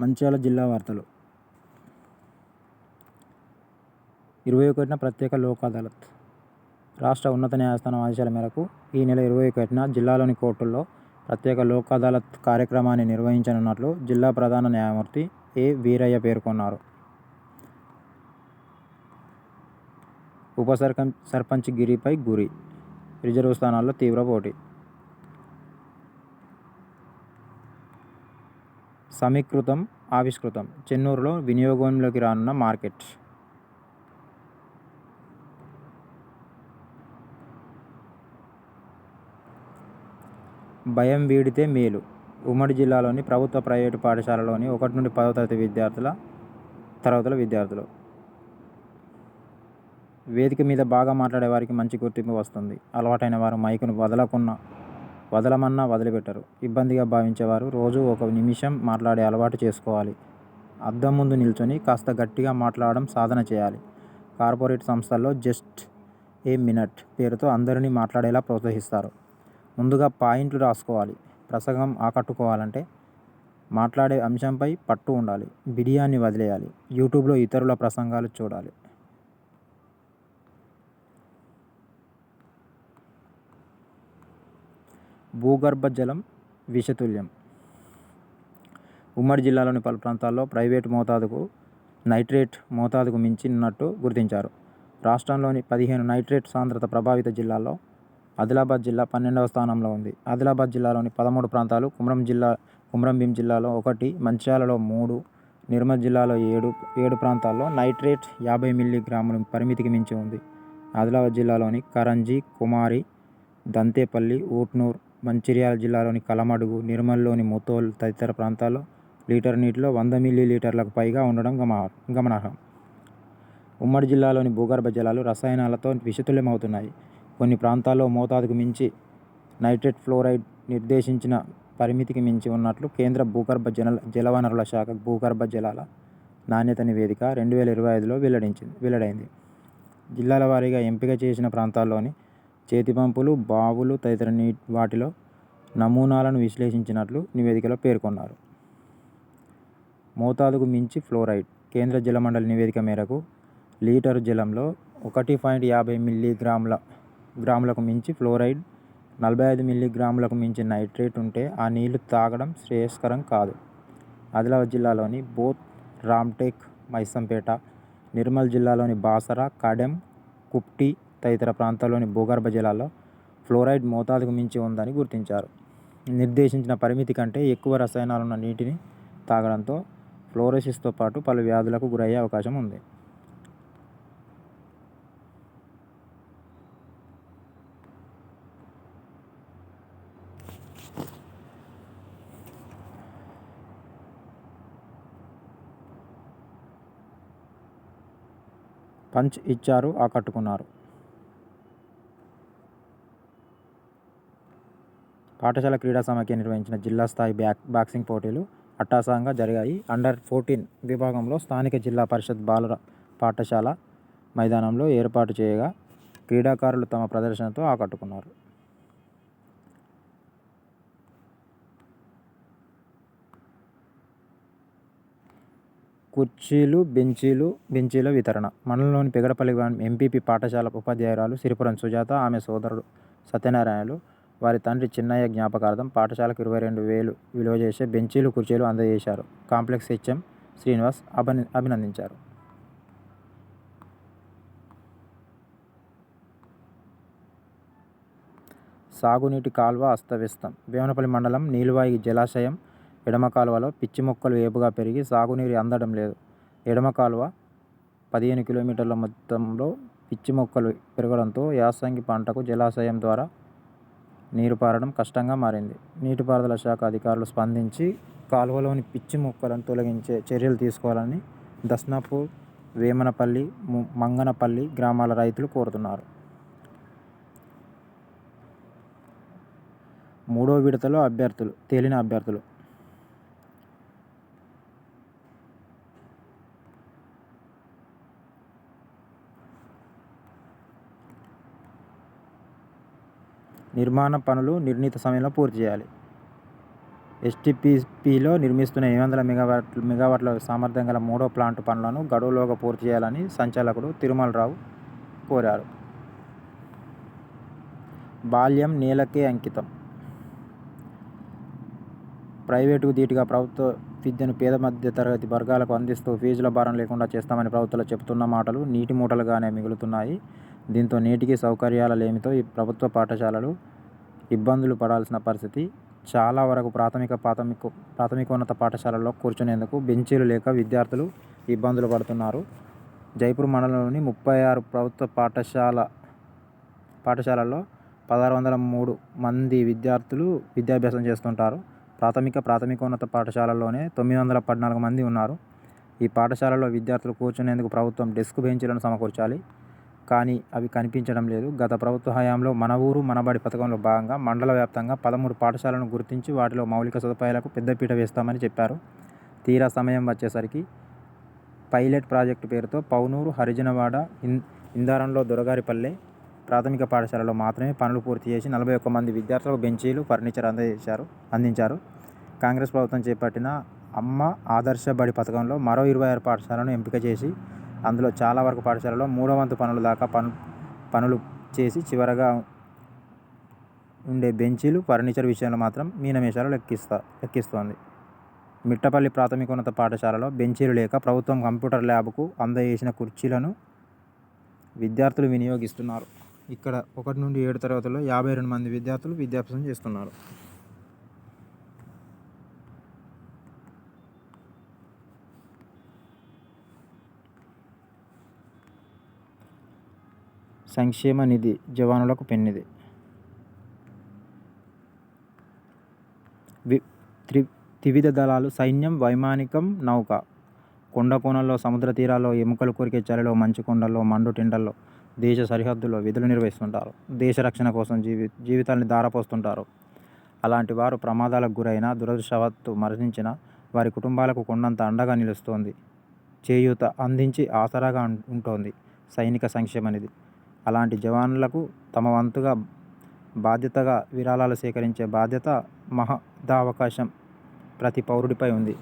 మంచిర్యాల జిల్లా వార్తలు. ఇరవై ఒకటిన ప్రత్యేక లోక్ అదాలత్. రాష్ట్ర ఉన్నత న్యాయస్థానం ఆదేశాల మేరకు ఈ నెల ఇరవై ఒకటిన జిల్లాలోని కోర్టుల్లో ప్రత్యేక లోక్ అదాలత్ కార్యక్రమాన్ని నిర్వహించనున్నట్లు జిల్లా ప్రధాన న్యాయమూర్తి ఏ వీరయ్య పేర్కొన్నారు. ఉప సర్పంచ్ గిరిపై గురి. రిజర్వ్ స్థానాల్లో తీవ్ర పోటీ. సమీకృతం ఆవిష్కృతం. చెన్నూరులో వినియోగంలోకి రానున్న మార్కెట్. భయం వీడితే మేలు. ఉమ్మడి జిల్లాలోని ప్రభుత్వ ప్రైవేటు పాఠశాలలోని ఒకటి నుండి పదవ తరగతి విద్యార్థుల తరగతుల విద్యార్థులు. వేదిక మీద బాగా మాట్లాడే వారికి మంచి గుర్తింపు వస్తుంది. అలవాటైన వారు మైకును వదలకున్న వదలమన్నా వదిలిపెట్టరు. ఇబ్బందిగా భావించేవారు రోజు ఒక నిమిషం మాట్లాడే అలవాటు చేసుకోవాలి. అద్దం ముందు నిల్చొని కాస్త గట్టిగా మాట్లాడడం సాధన చేయాలి. కార్పొరేట్ సంస్థల్లో జస్ట్ ఏ మినట్ పేరుతో అందరినీ మాట్లాడేలా ప్రోత్సహిస్తారు. ముందుగా పాయింట్లు రాసుకోవాలి. ప్రసంగం ఆకట్టుకోవాలంటే మాట్లాడే అంశంపై పట్టు ఉండాలి. బిడియాన్ని వదిలేయాలి. యూట్యూబ్లో ఇతరుల ప్రసంగాలు చూడాలి. భూగర్భ జలం విషతుల్యం. ఉమ్మడి జిల్లాలోని పలు ప్రాంతాల్లో ప్రైవేటు మోతాదుకు నైట్రేట్ మోతాదుకు మించినట్టు గుర్తించారు. రాష్ట్రంలోని పదిహేను నైట్రేట్ సాంద్రత ప్రభావిత జిల్లాల్లో ఆదిలాబాద్ జిల్లా పన్నెండవ స్థానంలో ఉంది. ఆదిలాబాద్ జిల్లాలోని పదమూడు ప్రాంతాలు కుమరం జిల్లా కుమ్రంభీం జిల్లాలో ఒకటి మంచిర్యాలలో మూడు నిర్మల్ జిల్లాలో ఏడు ఏడు ప్రాంతాల్లో నైట్రేట్ యాభై మిల్లీగ్రాముల పరిమితికి మించి ఉంది. ఆదిలాబాద్ జిల్లాలోని కరంజీ కుమారి దంతేపల్లి ఊట్నూర్ మంచిర్యాల జిల్లాలోని కలమడుగు నిర్మల్లోని ముతోల్ తదితర ప్రాంతాల్లో లీటర్ నీటిలో వంద మిల్లీ లీటర్లకు పైగా ఉండడం గమ గమనార్హం. ఉమ్మడి జిల్లాలోని భూగర్భ జలాలు రసాయనాలతో విషతుల్యమవుతున్నాయి. కొన్ని ప్రాంతాల్లో మోతాదుకు మించి నైట్రేట్ ఫ్లోరైడ్ నిర్దేశించిన పరిమితికి మించి ఉన్నట్లు కేంద్ర భూగర్భ జల జలవనరుల శాఖ భూగర్భ జలాల నాణ్యత నివేదిక రెండు వేల ఇరవై ఐదులో వెల్లడించింది వెల్లడైంది. జిల్లాల వారీగా ఎంపిక చేసిన ప్రాంతాల్లోని చేతి పంపులు బావులు తదితర నీ వాటిలో నమూనాలను విశ్లేషించినట్లు నివేదికలో పేర్కొన్నారు. మోతాదుకు మించి ఫ్లోరైడ్ కేంద్ర జలమండలి నివేదిక మేరకు లీటరు జలంలో ఒకటి పాయింట్ యాభై మిల్లీగ్రాముల గ్రాములకు మించి ఫ్లోరైడ్ నలభై ఐదు మిల్లీగ్రాములకు మించి నైట్రేట్ ఉంటే ఆ నీళ్ళు తాగడం శ్రేయస్కరం కాదు. ఆదిలాబాద్ జిల్లాలోని బోత్ రామ్టేక్ మైసంపేట నిర్మల్ జిల్లాలోని బాసర కడెం కుప్టి తదితర ప్రాంతాల్లోని భూగర్భ జలాల్లో ఫ్లోరైడ్ మోతాదుకు మించి ఉందని గుర్తించారు. నిర్దేశించిన పరిమితి కంటే ఎక్కువ రసాయనాలున్న నీటిని తాగడంతో ఫ్లోరోసిస్తో పాటు పలు వ్యాధులకు గురయ్యే అవకాశం ఉంది. పంచ్ ఇచ్చారు ఆకట్టుకున్నారు. పాఠశాల క్రీడా సమాఖ్య నిర్వహించిన జిల్లా స్థాయి బ్యాక్ బాక్సింగ్ పోటీలు అట్టాసంగా జరిగాయి. అండర్ ఫోర్టీన్ విభాగంలో స్థానిక జిల్లా పరిషత్ బాలుర పాఠశాల మైదానంలో ఏర్పాటు చేయగా క్రీడాకారులు తమ ప్రదర్శనతో ఆకట్టుకున్నారు. కుర్చీలు బెంచీలు బెంచీల వితరణ. మండలంలోని పెగడపల్లి ఎంపీపీ పాఠశాల ఉపాధ్యాయురాలు సిరిపురం సుజాత ఆమె సోదరుడు సత్యనారాయణలు వారి తండ్రి చిన్నయ్య జ్ఞాపకార్థం పాఠశాలకు ఇరవై రెండు వేలు విలువ చేసే బెంచీలు కుర్చీలు అందజేశారు. కాంప్లెక్స్ హెచ్ఎం శ్రీనివాస్ అభిన అభినందించారు. సాగునీటి కాల్వ అస్తవ్యస్తం. భీమనపల్లి మండలం నీలువాయి జలాశయం ఎడమ కాలువలో పిచ్చి మొక్కలు ఏపుగా పెరిగి సాగునీరు అందడం లేదు. ఎడమ కాలువ పదిహేను కిలోమీటర్ల మొత్తంలో పిచ్చి మొక్కలు పెరగడంతో యాసంగి పంటకు జలాశయం ద్వారా నీరు పారడం కష్టంగా మారింది. నీటిపారుదల శాఖ అధికారులు స్పందించి కాలువలోని పిచ్చి మొక్కలను తొలగించే చర్యలు తీసుకోవాలని దస్నాపూర్ వేమనపల్లి మంగనపల్లి గ్రామాల రైతులు కోరుతున్నారు. మూడో విడతలో అభ్యర్థులు తేలిన అభ్యర్థులు నిర్మాణ పనులు నిర్ణీత సమయంలో పూర్తి చేయాలి. ఎస్టీపీపీలో నిర్మిస్తున్న ఎనిమిది వందల మెగావాట్ మెగావాట్ల సామర్థ్యం గల మూడో ప్లాంట్ పనులను గడువులోగా పూర్తి చేయాలని సంచాలకుడు తిరుమలరావు కోరారు. బాల్యం నేలకే అంకితం. ప్రైవేటుకు ధీటుగా ప్రభుత్వ విద్యను పేద మధ్య తరగతి వర్గాలకు అందిస్తూ ఫీజుల భారం లేకుండా చేస్తామని ప్రభుత్వాలు చెబుతున్న మాటలు నీటి మూటలుగానే మిగులుతున్నాయి. దీంతో నేటికి సౌకర్యాల లేమితో ఈ ప్రభుత్వ పాఠశాలలు ఇబ్బందులు పడాల్సిన పరిస్థితి చాలా వరకు ప్రాథమిక ప్రాథమిక ప్రాథమికోన్నత పాఠశాలల్లో కూర్చునేందుకు బెంచీలు లేక విద్యార్థులు ఇబ్బందులు పడుతున్నారు. జైపూర్ మండలంలోని ముప్పై ఆరు ప్రభుత్వ పాఠశాల పాఠశాలల్లో పదహారు వందల మూడు మంది విద్యార్థులు విద్యాభ్యాసం చేస్తుంటారు. ప్రాథమిక ప్రాథమికోన్నత పాఠశాలల్లోనే తొమ్మిది వందల పద్నాలుగు మంది ఉన్నారు. ఈ పాఠశాలలో విద్యార్థులు కూర్చునేందుకు ప్రభుత్వం డెస్క్ బెంచీలను సమకూర్చాలి. కానీ అవి కనిపించడం లేదు. గత ప్రభుత్వ హయాంలో మన ఊరు మనబడి పథకంలో భాగంగా మండల వ్యాప్తంగా పదమూడు పాఠశాలను గుర్తించి వాటిలో మౌలిక సదుపాయాలకు పెద్దపీట వేస్తామని చెప్పారు. తీరా సమయం వచ్చేసరికి పైలట్ ప్రాజెక్టు పేరుతో పౌనూరు హరిజనవాడ ఇన్ ఇందారంలో దొరగారిపల్లె ప్రాథమిక పాఠశాలలో మాత్రమే పనులు పూర్తి చేసి నలభై ఒక్క మంది విద్యార్థులకు బెంచీలు ఫర్నిచర్ అందజేశారు అందించారు. కాంగ్రెస్ ప్రభుత్వం చేపట్టిన అమ్మ ఆదర్శ బడి పథకంలో మరో ఇరవై ఆరు పాఠశాలను ఎంపిక చేసి అందులో చాలా వరకు పాఠశాలలో మూడో వంతు పనులు దాకా పను పనులు చేసి చివరగా ఉండే బెంచీలు ఫర్నిచర్ విషయంలో మాత్రం మీనమేషాలు లెక్కిస్తా లెక్కిస్తోంది. మిట్టపల్లి ప్రాథమికోన్నత పాఠశాలలో బెంచీలు లేక ప్రభుత్వం కంప్యూటర్ ల్యాబ్కు అందజేసిన కుర్చీలను విద్యార్థులు వినియోగిస్తున్నారు. ఇక్కడ ఒకటి నుండి ఏడు తరగతుల్లో యాభై రెండు మంది విద్యార్థులు విద్యాభ్యాసం చేస్తున్నారు. సంక్షేమ నిధి జవానులకు పెన్నిది వి త్రి త్రివిధ దళాలు సైన్యం వైమానికం నౌక. కొండ కోణల్లో సముద్ర తీరాల్లో ఎముకలు కొరికే చలిలో మంచు కొండల్లో మండు టిండల్లో దేశ సరిహద్దులో విధులు నిర్వహిస్తుంటారు. దేశ రక్షణ కోసం జీవి జీవితాన్ని ధారపోస్తుంటారు అలాంటి వారు ప్రమాదాలకు గురైన దురదృష్టవత్తు మరణించిన వారి కుటుంబాలకు కొండంత అండగా నిలుస్తోంది. చేయూత అందించి ఆసరాగా ఉంటోంది సైనిక సంక్షేమ నిధి అలాంటి జవాన్లకు తమ వంతుగా బాధ్యతగా విరాళాలు సేకరించే బాధ్యత మహదావకాశం ప్రతి పౌరుడిపై ఉంది.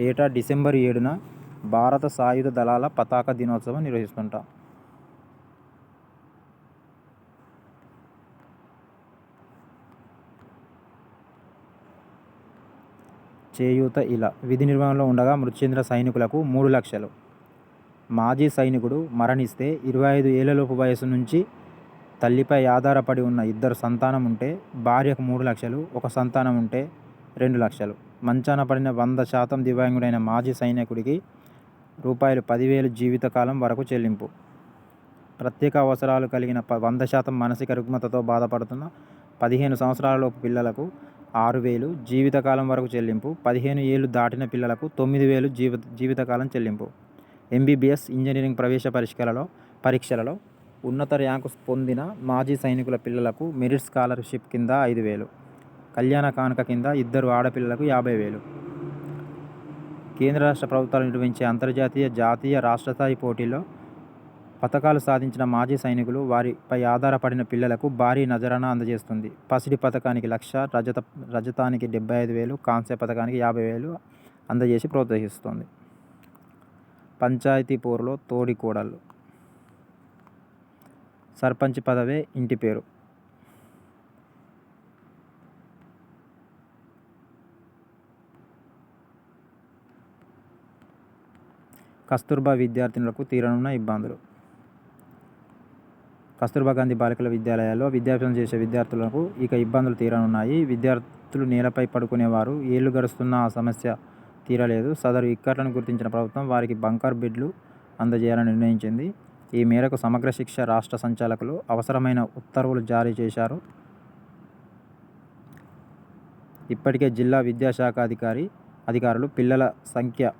ఏటా డిసెంబర్ ఏడున భారత సాయుధ దళాల పతాక దినోత్సవం నిర్వహిస్తుంటాం. చేయూత ఇలా విధి నిర్వహణలో ఉండగా మృత్యేంద్ర సైనికులకు మూడు లక్షలు. మాజీ సైనికుడు మరణిస్తే ఇరవై ఐదు ఏళ్ళలోపు వయసు నుంచి తల్లిపై ఆధారపడి ఉన్న ఇద్దరు సంతానం ఉంటే భార్యకు మూడు లక్షలు ఒక సంతానం ఉంటే రెండు లక్షలు. మంచాన పడిన వంద శాతం దివ్యాంగుడైన మాజీ సైనికుడికి రూపాయలు పదివేలు జీవితకాలం వరకు చెల్లింపు. ప్రత్యేక అవసరాలు కలిగిన ప వంద శాతం మానసిక రుగ్మతతో బాధపడుతున్న పదిహేను సంవత్సరాలలోపు పిల్లలకు ఆరు వేలు జీవితకాలం వరకు చెల్లింపు పదిహేను ఏళ్ళు దాటిన పిల్లలకు తొమ్మిది వేలు జీవిత జీవితకాలం చెల్లింపు. ఎంబీబీఎస్ ఇంజనీరింగ్ ప్రవేశ పరీక్షలలో పరీక్షలలో ఉన్నత ర్యాంకు పొందిన మాజీ సైనికుల పిల్లలకు మెరిట్ స్కాలర్షిప్ కింద ఐదు వేలు కళ్యాణ కానుక కింద ఇద్దరు ఆడపిల్లలకు యాభై వేలు. కేంద్ర రాష్ట్ర ప్రభుత్వాలు నిర్వహించే అంతర్జాతీయ జాతీయ రాష్ట్ర స్థాయి పోటీల్లో పథకాలు సాధించిన మాజీ సైనికులు వారిపై ఆధారపడిన పిల్లలకు భారీ నజరాన అందజేస్తుంది. పసిడి పథకానికి లక్ష రజత రజతానికి డెబ్బై ఐదు వేలు కాంస్య పథకానికి యాభై వేలు అందజేసి ప్రోత్సహిస్తుంది. పంచాయతీ పోరులో తోడి కోడళ్ళు సర్పంచ్ పదవే ఇంటి పేరు. కస్తూర్బా విద్యార్థినులకు తీరనున్న ఇబ్బందులు. కస్తూర్బా గాంధీ బాలికల విద్యాలయాల్లో విద్యాభ్యాసం చేసే విద్యార్థులకు ఇక ఇబ్బందులు తీరనున్నాయి. విద్యార్థులు నేలపై పడుకునేవారు. ఏళ్ళు గడుస్తున్న ఆ సమస్య తీరలేదు. సదరు ఇక్కట్లను గుర్తించిన ప్రభుత్వం వారికి బంకర్ బెడ్లు అందజేయాలని నిర్ణయించింది. ఈ మేరకు సమగ్ర శిక్ష రాష్ట్ర సంచాలకులు అవసరమైన ఉత్తర్వులు జారీ చేశారు. ఇప్పటికే జిల్లా విద్యాశాఖ అధికారి అధికారులు పిల్లల సంఖ్య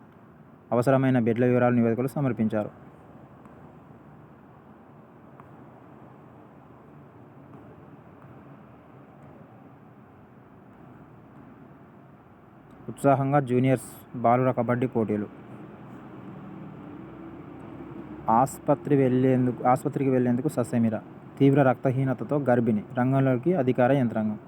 అవసరమైన బెడ్ల వివరాలు నివేదికలు సమర్పించారు. ఉత్సాహంగా జూనియర్స్ బాలుర కబడ్డీ పోటీలు. ఆసుపత్రి వెళ్ళేందుకు ఆసుపత్రికి వెళ్ళేందుకు ససేమిర? తీవ్ర రక్తహీనతతో గర్భిణి రంగంలోకి అధికార యంత్రాంగం.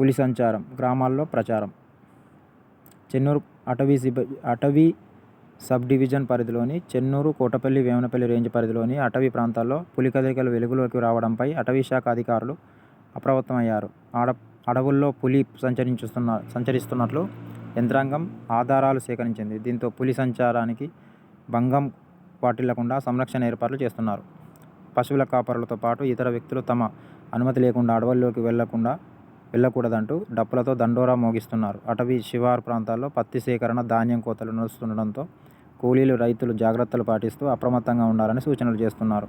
పులి సంచారం గ్రామాల్లో ప్రచారం. చెన్నూరు అటవీ సిబ్బంది అటవీ సబ్ డివిజన్ పరిధిలోని చెన్నూరు కోటపల్లి వేమనపల్లి రేంజ్ పరిధిలోని అటవీ ప్రాంతాల్లో పులి కదలికలు వెలుగులోకి రావడంపై అటవీ శాఖ అధికారులు అప్రమత్తమయ్యారు. ఆడ అడవుల్లో పులి సంచరించుస్తున్న సంచరిస్తున్నట్లు యంత్రాంగం ఆధారాలు సేకరించింది. దీంతో పులి సంచారానికి భంగం వాటిల్లకుండా సంరక్షణ ఏర్పాట్లు చేస్తున్నారు. పశువుల కాపరులతో పాటు ఇతర వ్యక్తులు తమ అనుమతి లేకుండా అడవుల్లోకి వెళ్ళకుండా వెళ్ళకూడదంటూ డప్పులతో దండోరా మోగిస్తున్నారు. అటవీ శివారు ప్రాంతాల్లో పత్తి సేకరణ ధాన్యం కోతలు నడుస్తుండడంతో కూలీలు రైతులు జాగ్రత్తలు పాటిస్తూ అప్రమత్తంగా ఉండాలని సూచనలు చేస్తున్నారు.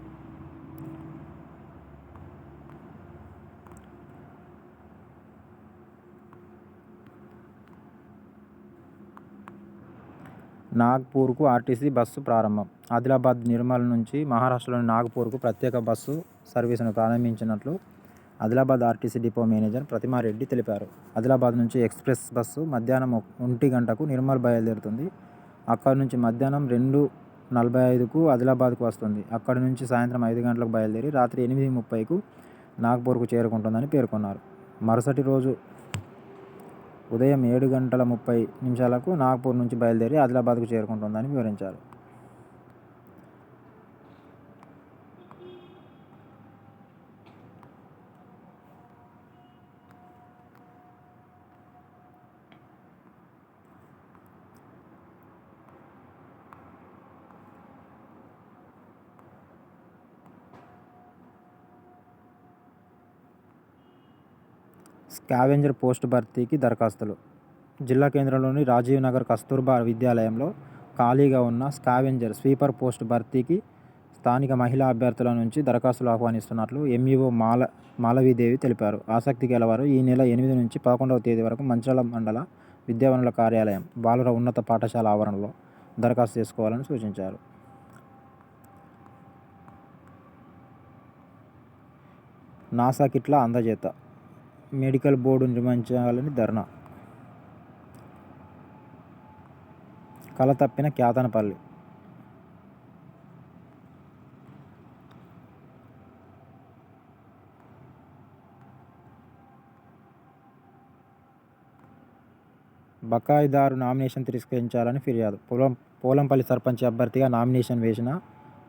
నాగ్పూర్కు ఆర్టీసీ బస్సు ప్రారంభం. ఆదిలాబాద్ నిర్మల్ నుంచి మహారాష్ట్రలోని నాగ్పూర్కు ప్రత్యేక బస్సు సర్వీసును ప్రారంభించినట్లు Adilabad RTC depot manager Pratima Reddy తెలిపారు. ఆదిలాబాద్ నుంచి ఎక్స్ప్రెస్ బస్సు మధ్యాహ్నం ఒంటి గంటకు నిర్మల్ బయలుదేరుతుంది. అక్కడి నుంచి మధ్యాహ్నం రెండు నలభై ఐదుకు ఆదిలాబాద్కు వస్తుంది. అక్కడి నుంచి సాయంత్రం ఐదు గంటలకు బయలుదేరి రాత్రి ఎనిమిది ముప్పైకు నాగ్పూర్కు చేరుకుంటుందని పేర్కొన్నారు. మరుసటి రోజు ఉదయం ఏడు గంటల ముప్పై నిమిషాలకు నాగ్పూర్ నుంచి బయలుదేరి ఆదిలాబాద్కు చేరుకుంటుందని వివరించారు. స్కావెంజర్ పోస్ట్ భర్తీకి దరఖాస్తులు. జిల్లా కేంద్రంలోని రాజీవ్ నగర్ కస్తూర్బా విద్యాలయంలో ఖాళీగా ఉన్న స్కావెంజర్ స్వీపర్ పోస్ట్ భర్తీకి స్థానిక మహిళా అభ్యర్థుల నుంచి దరఖాస్తులు ఆహ్వానిస్తున్నట్లు ఎంఈఓ మాల మాలవీదేవి తెలిపారు. ఆసక్తి గలవారు ఈ నెల ఎనిమిది నుంచి పదకొండవ తేదీ వరకు మంచాల మండల విద్యావనుల కార్యాలయం బాలుర ఉన్నత పాఠశాల ఆవరణలో దరఖాస్తు చేసుకోవాలని సూచించారు. నాసా కిట్ల అందజేత మెడికల్ బోర్డు నిర్మించాలని ధర్నా. కళ తప్పిన క్యాతనపల్లి బకాయిదారు నామినేషన్ తిరస్కరించాలని ఫిర్యాదు. పొలం పోలంపల్లి సర్పంచ్ అభ్యర్థిగా నామినేషన్ వేసిన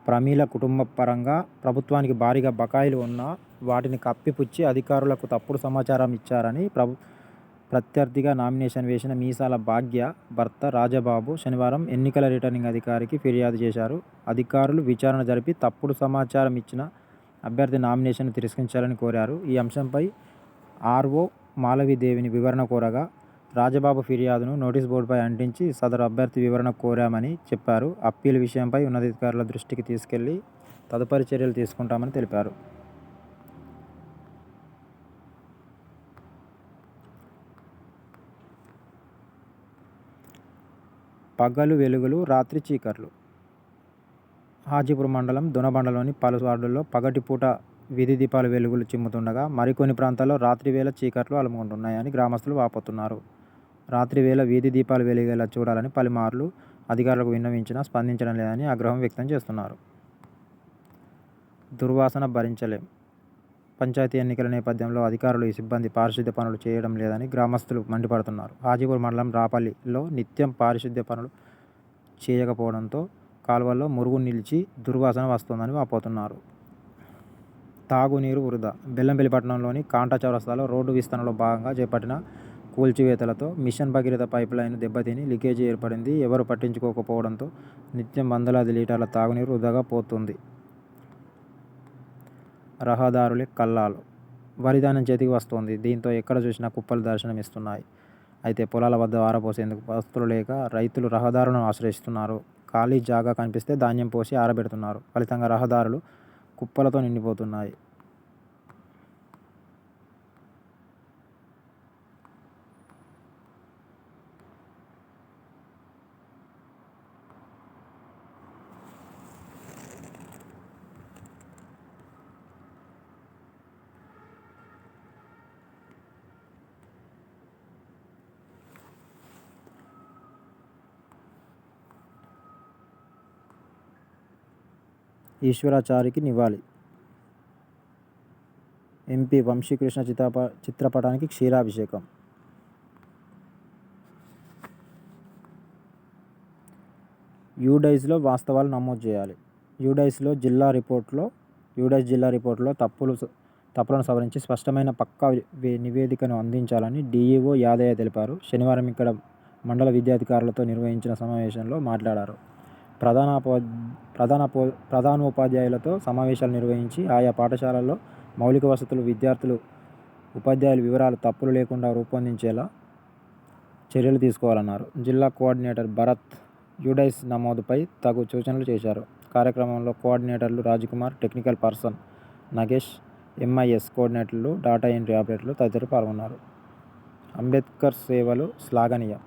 ప్రమీల కుటుంబ పరంగా ప్రభుత్వానికి భారీగా బకాయిలు ఉన్నా వాటిని కప్పిపుచ్చి అధికారులకు తప్పుడు సమాచారం ఇచ్చారని ప్రభు ప్రత్యర్థిగా నామినేషన్ వేసిన మీసాల భాగ్య భర్త రాజబాబు శనివారం ఎన్నికల రిటర్నింగ్ అధికారికి ఫిర్యాదు చేశారు. అధికారులు విచారణ జరిపి తప్పుడు సమాచారం ఇచ్చిన అభ్యర్థి నామినేషన్ తిరస్కరించాలని కోరారు. ఈ అంశంపై ఆర్ఓ మాలవీదేవిని వివరణ కోరగా రాజబాబు ఫిర్యాదును నోటీస్ బోర్డుపై అంటించి సదరు అభ్యర్థి వివరణ కోరామని చెప్పారు. అప్పీల్ విషయంపై ఉన్నతాధికారుల దృష్టికి తీసుకెళ్ళి తదుపరి చర్యలు తీసుకుంటామని తెలిపారు. పగలు వెలుగులు రాత్రి చీకట్లు. హాజీపూర్ మండలం దొనబండలోని పలు వార్డుల్లో పగటిపూట వీధి దీపాల వెలుగులు చిమ్ముతుండగా మరికొన్ని ప్రాంతాల్లో రాత్రి వేళ చీకట్లు అలుముకుంటున్నాయని గ్రామస్తులు వాపోతున్నారు. రాత్రి వేళ వీధి దీపాలు వెలిగేలా చూడాలని పలుమార్లు అధికారులకు విన్నవించినా స్పందించడం లేదని ఆగ్రహం వ్యక్తం చేస్తున్నారు. దుర్వాసన భరించలేం. పంచాయతీ ఎన్నికల నేపథ్యంలో అధికారులు ఈ సిబ్బంది పారిశుద్ధ్య పనులు చేయడం లేదని గ్రామస్తులు మండిపడుతున్నారు. హాజీపూర్ మండలం రాపల్లిలో నిత్యం పారిశుద్ధ్య పనులు చేయకపోవడంతో కాలువల్లో మురుగు నిలిచి దుర్వాసన వస్తోందని వాపోతున్నారు. తాగునీరు వృధా. బెల్లంపల్లి పట్టణంలోని కాంటా చౌరస్తాలో రోడ్డు విస్తరణలో భాగంగా చేపట్టిన కూల్చివేతలతో మిషన్ భగీరథ పైప్ లైన్ దెబ్బతిని లీకేజీ ఏర్పడింది. ఎవరు పట్టించుకోకపోవడంతో నిత్యం వందలాది లీటర్ల తాగునీరు వృధాగా పోతుంది. రహదారులే కల్లాలు వరిధాన్యం చేతికి వస్తోంది. దీంతో ఎక్కడ చూసినా కుప్పలు దర్శనమిస్తున్నాయి. అయితే పొలాల వద్ద ఆరపోసేందుకు వస్తువులు లేక రైతులు రహదారులను ఆశ్రయిస్తున్నారు. ఖాళీ జాగా కనిపిస్తే ధాన్యం పోసి ఆరబెడుతున్నారు. ఫలితంగా రహదారులు కుప్పలతో నిండిపోతున్నాయి. ఈశ్వరాచారికి నివాళి ఎంపీ వంశీకృష్ణ చిత్రప చిత్రపటానికి క్షీరాభిషేకం. యూడైస్లో వాస్తవాలు నమోదు చేయాలి. యూడైస్లో జిల్లా రిపోర్ట్లో యూడైస్ జిల్లా రిపోర్ట్లో తప్పులు తప్పులను సవరించి స్పష్టమైన పక్కా నివేదికను అందించాలని డీఈఓ యాదయ్య తెలిపారు. శనివారం ఇక్కడ మండల విద్యాధికారులతో నిర్వహించిన సమావేశంలో మాట్లాడారు. ప్రధానోపా ప్రధాన ప్రధానోపాధ్యాయులతో సమావేశాలు నిర్వహించి ఆయా పాఠశాలల్లో మౌలిక వసతులు విద్యార్థులు ఉపాధ్యాయుల వివరాలు తప్పులు లేకుండా రూపొందించేలా చర్యలు తీసుకోవాలన్నారు. జిల్లా కోఆర్డినేటర్ భరత్ యూడైస్ నమోదుపై తగు సూచనలు చేశారు. కార్యక్రమంలో కోఆర్డినేటర్లు Rajkumar technical person Nagesh MIS కోఆర్డినేటర్లు data entry ఆపరేటర్లు తదితరులు పాల్గొన్నారు. అంబేద్కర్ సేవలు శ్లాఘనీయం.